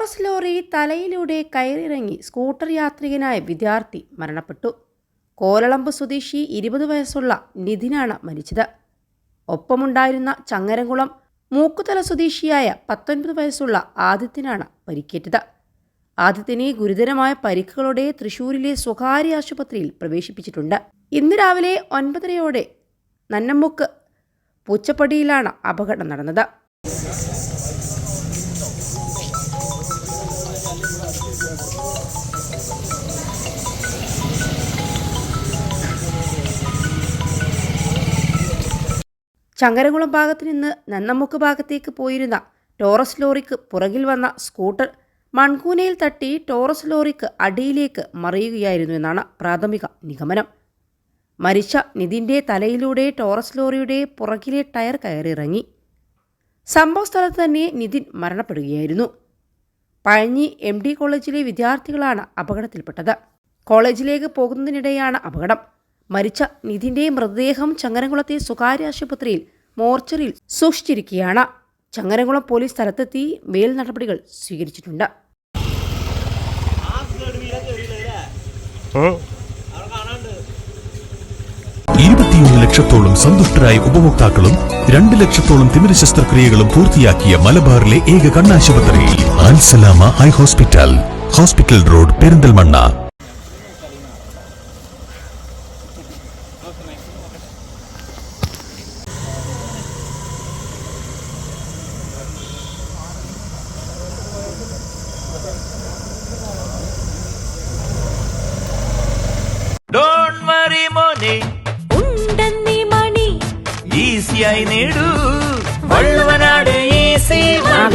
Taurus lorry തലയിലൂടെ കയറിയിറങ്ങി scooter യാത്രികനായ വിദ്യാർത്ഥി മരണപ്പെട്ടു. കോലളമ്പ് സ്വദേശി ഇരുപത് വയസ്സുള്ള നിധിനാണ് മരിച്ചത്. ഒപ്പമുണ്ടായിരുന്ന ചങ്ങരംകുളം മൂക്കുതല സ്വദേശിയായ പത്തൊൻപത് വയസ്സുള്ള ആദിത്യനാണ് പരിക്കേറ്റത്. ആദിത്യനെ ഗുരുതരമായ പരിക്കുകളോടെ തൃശൂരിലെ സ്വകാര്യ ആശുപത്രിയിൽ പ്രവേശിപ്പിച്ചിട്ടുണ്ട്. ഇന്ന് രാവിലെ ഒൻപതരയോടെ നന്നമ്മുക്ക് പൂച്ചപ്പടിയിലാണ് അപകടം നടന്നത്. ചങ്ങരകുളം ഭാഗത്ത് നിന്ന് നന്നമുക്ക് ഭാഗത്തേക്ക് പോയിരുന്ന ടോറസ് ലോറിക്ക് പുറകിൽ വന്ന സ്കൂട്ടർ മൺകൂനയിൽ തട്ടി ടോറസ് ലോറിക്ക് അടിയിലേക്ക് മറിയുകയായിരുന്നു എന്നാണ് പ്രാഥമിക നിഗമനം. മരിച്ച നിതിന്റെ തലയിലൂടെ ടോറസ് ലോറിയുടെ പുറകിലെ ടയർ കയറിറങ്ങി സംഭവ സ്ഥലത്ത് തന്നെ നിതിൻ മരണപ്പെടുകയായിരുന്നു. പഴഞ്ഞി എം ഡി കോളേജിലെ വിദ്യാർത്ഥികളാണ് അപകടത്തിൽപ്പെട്ടത്. കോളേജിലേക്ക് പോകുന്നതിനിടെയാണ് അപകടം. മരിച്ച നിധിന്റെ മൃതദേഹം ചങ്ങരംകുളത്തെ സ്വകാര്യ ആശുപത്രിയിൽ മോർച്ചറിയിൽ സൂക്ഷിച്ചിരിക്കുകയാണ്. ചങ്ങരംകുളം പോലീസ് സ്ഥലത്തെത്തി മേൽ നടപടികൾ സ്വീകരിച്ചിട്ടുണ്ട്. ഇരുപത്തിയൊന്ന് ലക്ഷത്തോളം സന്തുഷ്ടരായ ഉപഭോക്താക്കളും രണ്ട് ലക്ഷത്തോളം തിമിര ശസ്ത്രക്രിയകളും പൂർത്തിയാക്കിയ മലബാറിലെ ഏക കണ്ണാശുപത്രി ആൻസലാമ eye hospital. Hospital road Perinthalmanna. Don't worry മോനെ ഉണ്ടെന്നീ മണി. ഈസിയായി നേടൂ.